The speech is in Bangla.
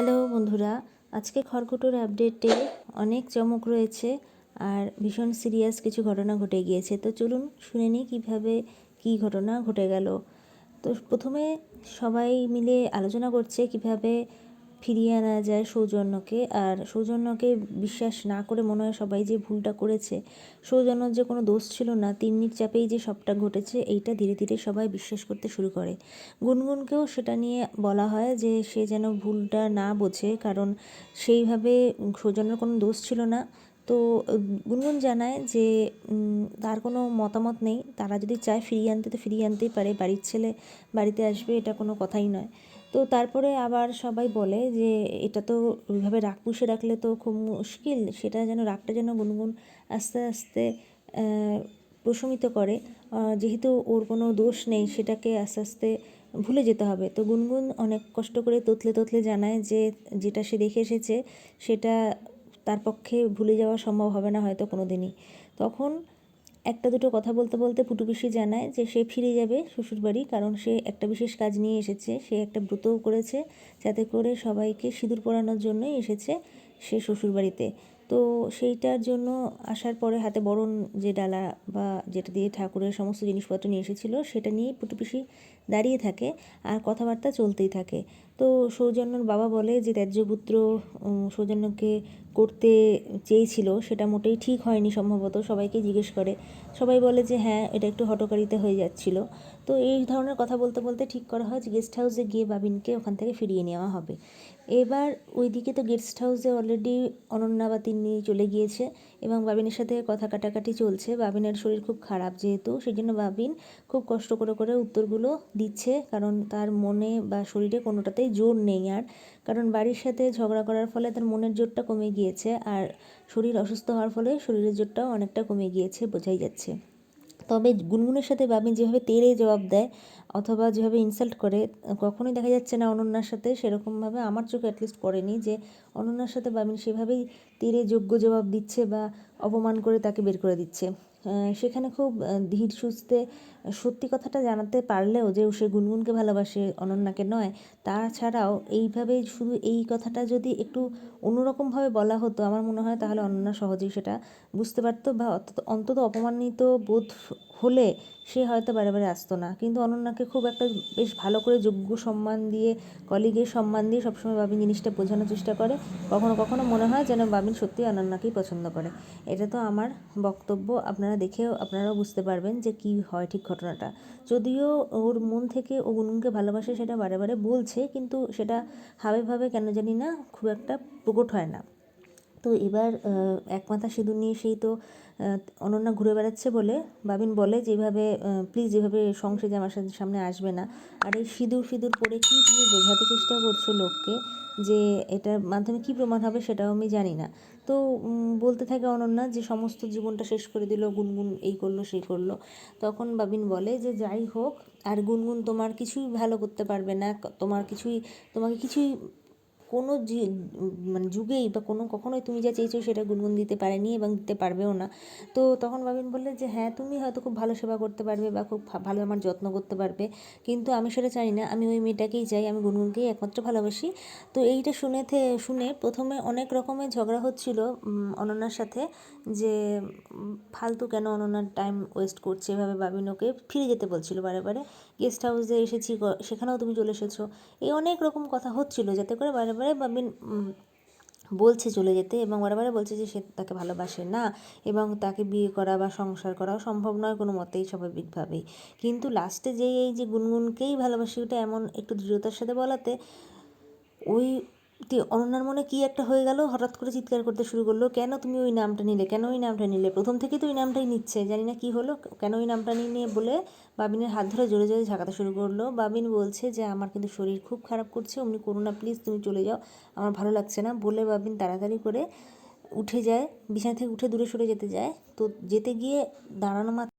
হ্যালো বন্ধুরা, আজকে খড়কুটোর আপডেটে অনেক চমক রয়েছে আর ভীষণ সিরিয়াস কিছু ঘটনা ঘটে গিয়েছে। তো চলুন শুনে নিই কীভাবে কী ঘটনা ঘটে গেল। তো প্রথমে সবাই মিলে আলোচনা করছে কীভাবে ফিরিয়ে আনা যায় সৌজন্যকে। আর সৌজন্যকে বিশ্বাস না করে মনে হয় সবাই যে ভুলটা করেছে, সৌজন্যর যে কোনো দোষ ছিল না, তিন্নির চাপেই যে সবটা ঘটেছে, এইটা ধীরে ধীরে সবাই বিশ্বাস করতে শুরু করে। গুনগুনকেও সেটা নিয়ে বলা হয় যে, সে যেন ভুলটা না বোঝে, কারণ সেইভাবে সৌজন্যর কোনো দোষ ছিল না। তো গুনগুন জানায় যে তার কোনো মতামত নেই। তারা যদি চায় ফিরিয়ে আনতে, তো ফিরিয়ে আনতেই পারে। বাড়ির ছেলে বাড়িতে আসবে, এটা কোনো কথাই নয়। তো তারপরে আবার সবাই বলে যে, এটা তো ওইভাবে রাগ পুষে রাখলে তো খুব মুশকিল। সেটা যেন রাগটা যেন গুনগুন আস্তে আস্তে প্রশমিত করে। যেহেতু ওর কোনো দোষ নেই, সেটাকে আস্তে আস্তে ভুলে যেতে হবে। তো গুনগুন অনেক কষ্ট করে তোতলে তোতলে জানায় যে, যেটা সে দেখে এসেছে, সেটা তার পক্ষে ভুলে যাওয়া সম্ভব হবে না হয়তো কোনো দিনই তখন একটা দুটো কথা বলতে বলতে পুটু পিসি জানায় যে সে ফিরে যাবে শ্বশুরবাড়ি কারণ সে একটা বিশেষ কাজ নিয়ে এসেছে। সে একটা ব্রতও করেছে যাতে করে সবাইকে সিঁদুর পরানোর জন্যই এসেছে সে শ্বশুরবাড়িতে। তো সেইটার জন্য আসার পরে হাতে বরণ যে ডালা বা যেটা দিয়ে ঠাকুরের সমস্ত জিনিসপত্র নিয়ে এসেছিল, সেটা নিয়েই পুটুপিসি দাঁড়িয়ে থাকে আর কথাবার্তা চলতেই থাকে। তো সৌজন্যর বাবা বলে যে ত্যায্যপুত্র সৌজন্যকে করতে চেয়েছিল, সেটা মোটেই ঠিক হয়নি সম্ভবত, সবাইকে জিজ্ঞেস করে। সবাই বলে যে হ্যাঁ এটা একটু হটকারিতে হয়ে যাচ্ছিল। তো এই ধরনের কথা বলতে বলতে ঠিক করা হয় যে গেস্ট হাউসে গিয়ে বাবিনকে ওখান থেকে ফিরিয়ে নেওয়া হবে। এবার ওইদিকে তো গেস্ট হাউসে অলরেডি অনন্যা বা তিন্নি চলে গিয়েছে এবং বাবিনের সাথে কথা কাটাকাটি চলছে। বাবিনের শরীর খুব খারাপ যেহেতু সেই জন্য বাবিন খুব কষ্ট করে করে উত্তরগুলো দিচ্ছে, কারণ তার মনে বা শরীরে কোনোটাতেই জোর নেই আর। কারণ বাড়ির সাথে ঝগড়া করার ফলে তার মনের জোরটা কমে গিয়েছে আর শরীর অসুস্থ হওয়ার ফলে শরীরের জোরটাও অনেকটা কমে গিয়েছে বোঝাই যাচ্ছে। তবে গুনগুনের সাথে বাবিন যেভাবে তেড়ে জবাব দেয় অথবা যেভাবে ইনসাল্ট করে, কখনোই দেখা যাচ্ছে না অনন্যার সাথে সেরকমভাবে আমার চোখে অ্যাটলিস্ট পড়েনি যে অনন্যার সাথে বাবিন সেভাবেই তীরে যোগ্য জবাব দিচ্ছে বা অপমান করে তাকে বের করে দিচ্ছে। সেখানে খুব ধীর সুস্থে সত্যি কথাটা জানাতে পারলেও যে সে গুনগুনকে ভালোবাসে, অনন্যাকে নয়, তাছাড়াও এইভাবে শুধু এই কথাটা যদি একটু অন্যরকমভাবে বলা হতো, আমার মনে হয় তাহলে অনন্যা সহজেই সেটা বুঝতে পারতো বা অন্তত অপমানিত বোধ হলে সে হয়তো বারে বারে আসতো না। কিন্তু অনন্যাকে খুব একটা বেশ ভালো করে যোগ্য সম্মান দিয়ে, কলিগের সম্মান দিয়ে সবসময় বাবিন জিনিসটা বোঝানোর চেষ্টা করে। কখনো কখনো মনে হয় যেন বাবিন সত্যি অনন্যাকেই পছন্দ করে। এটা তো আমার বক্তব্য, আপনারা দেখেও, আপনারাও বুঝতে পারবেন যে কি হয় ঠিক ঘটনাটা। যদিও ওর মন থেকে ও গুনগুনকে ভালোবাসে সেটা বারে বারে বলছে, কিন্তু সেটা হাবে ভাবে কেন জানি না, খুব একটা প্রকট হয় না। তো এবার এক মাথা সিঁদুর নিয়ে সেই তো অনন্যা ঘুরে বেড়াচ্ছে বলে বাবিন বলে যেভাবে প্লিজ যেভাবে সংসারে আমার সামনে আসবে না। আর এই সিঁদুর ফিঁদুর পরে কি তুমি বোঝাতে চেষ্টা করছ লোককে যে এটার মাধ্যমে কি প্রমাণ হবে সেটাও আমি জানি না। তো বলতে থাকে অনন্যা যে সমস্ত জীবনটা শেষ করে দিল, গুনগুন এই করল, সেই করল। তখন বাবিন বলে যে যাই হোক, আর গুনগুন তোমার কিছুই ভালো করতে পারবে না, তোমার কিছুই, তোমাকে কিছুই কোনো মানে যুগেই বা কোনো কখনোই তুমি যা চেয়েছো সেটা গুনগুন দিতে পারেনি এবং দিতে পারবেও না। তো তখন বাবিন বললে যে হ্যাঁ তুমি হয়তো খুব ভালো সেবা করতে পারবে বা খুব ভালো আমার যত্ন করতে পারবে। কিন্তু আমি সেটা চাই না। আমি ওই মেয়েটাকেই চাই। আমি গুনগুনকেই একমাত্র ভালোবাসি। তো এইটা শুনে শুনে প্রথমে অনেক রকমের ঝগড়া হচ্ছিল অনন্যার সাথে যে ফালতু কেন অনন্যার টাইম ওয়েস্ট করছে এভাবে বাবিন ওকে ফিরে যেতে বলছিল বারে বারে। গেস্ট হাউসে এসেছি সেখানেও তুমি চলে এসেছ। এই অনেক রকম কথা হচ্ছিল যাতে করে বারে বারে বাবিন বলছে চলে যেতে এবং বারে বলছে যে সে তাকে ভালোবাসে না এবং তাকে বিয়ে করা বা সংসার করাও সম্ভব নয় কোনো মতেই স্বাভাবিকভাবেই কিন্তু লাস্টে যে এই যে গুনগুনকেই ভালোবাসি, ওটা এমন একটু দৃঢ়তার সাথে বলাতে, ওই অনন্যার মনে কী একটা হয়ে গেল? হঠাৎ করে চিৎকার করতে শুরু করল, কেন তুমি ওই নামটা নিলে? কেন ওই নামটা নিলে? প্রথম থেকেই তো ওই নামটাই নিচ্ছে। জানি না কী হলো, কেন ওই নামটা নিয়ে নিয়ে বলে বাবিনের হাত ধরে জোরে জোরে ঝাঁকাতে শুরু করল। বাবিন বলছে যে, আমার কিন্তু শরীর খুব খারাপ করছে, অমনি করো না প্লিজ তুমি চলে যাও। আমার ভালো লাগছে না। বলে বাবিন তাড়াতাড়ি করে উঠে যায়, বিছানা থেকে উঠে দূরে সরে যেতে যায়। তো যেতে গিয়ে দাঁড়ানো মাত্র